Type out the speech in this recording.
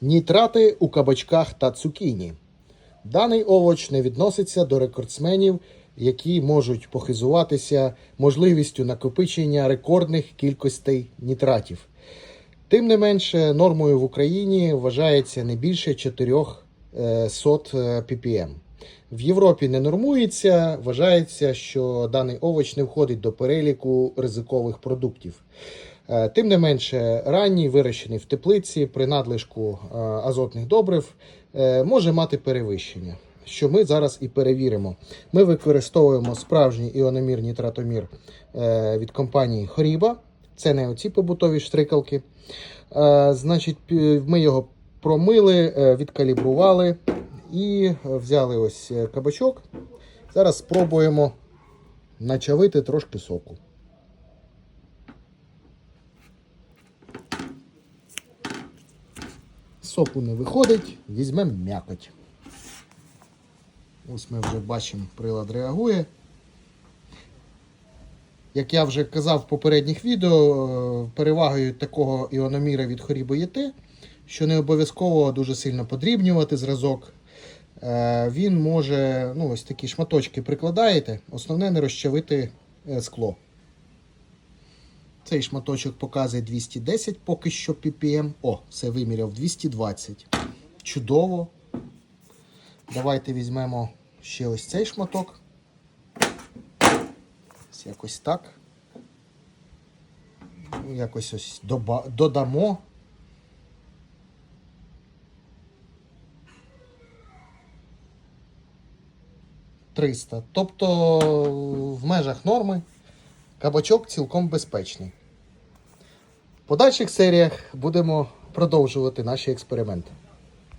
Нітрати у кабачках та цукіні. Даний овоч не відноситься до рекордсменів, які можуть похизуватися можливістю накопичення рекордних кількостей нітратів. Тим не менше, нормою в Україні вважається не більше 400 ppm. В Європі не нормується, вважається, що даний овоч не входить до переліку ризикових продуктів. Е, Тим не менше, ранній вирощений в теплиці при надлишку е, азотних добрив е, може мати перевищення, що ми зараз і перевіримо. Ми використовуємо справжній іономір нітратомір від компанії Хоріба. Це не оці побутові штрикалки. Значить, ми його промили, відкалібрували і взяли ось кабачок. Зараз спробуємо начавити трошки соку. Соку не виходить, візьмемо м'якоть. Ось ми вже бачимо, прилад реагує. Як я вже казав в попередніх відео, е, перевагою такого іономіра від Хорібо є те, що не обов'язково дуже сильно подрібнювати зразок. Е, Він може, ну, ось такі шматочки прикладаєте, основне не розчавити е, скло. Цей шматочок показує 210 поки що ppm. О, все виміряв 220. Чудово. Давайте візьмемо ще ось цей шматок. Ось Якось так. Якось ось доба- додамо. Триста. Тобто в межах норми кабачок цілком безпечний. В подальших серіях будемо продовжувати наші експерименти.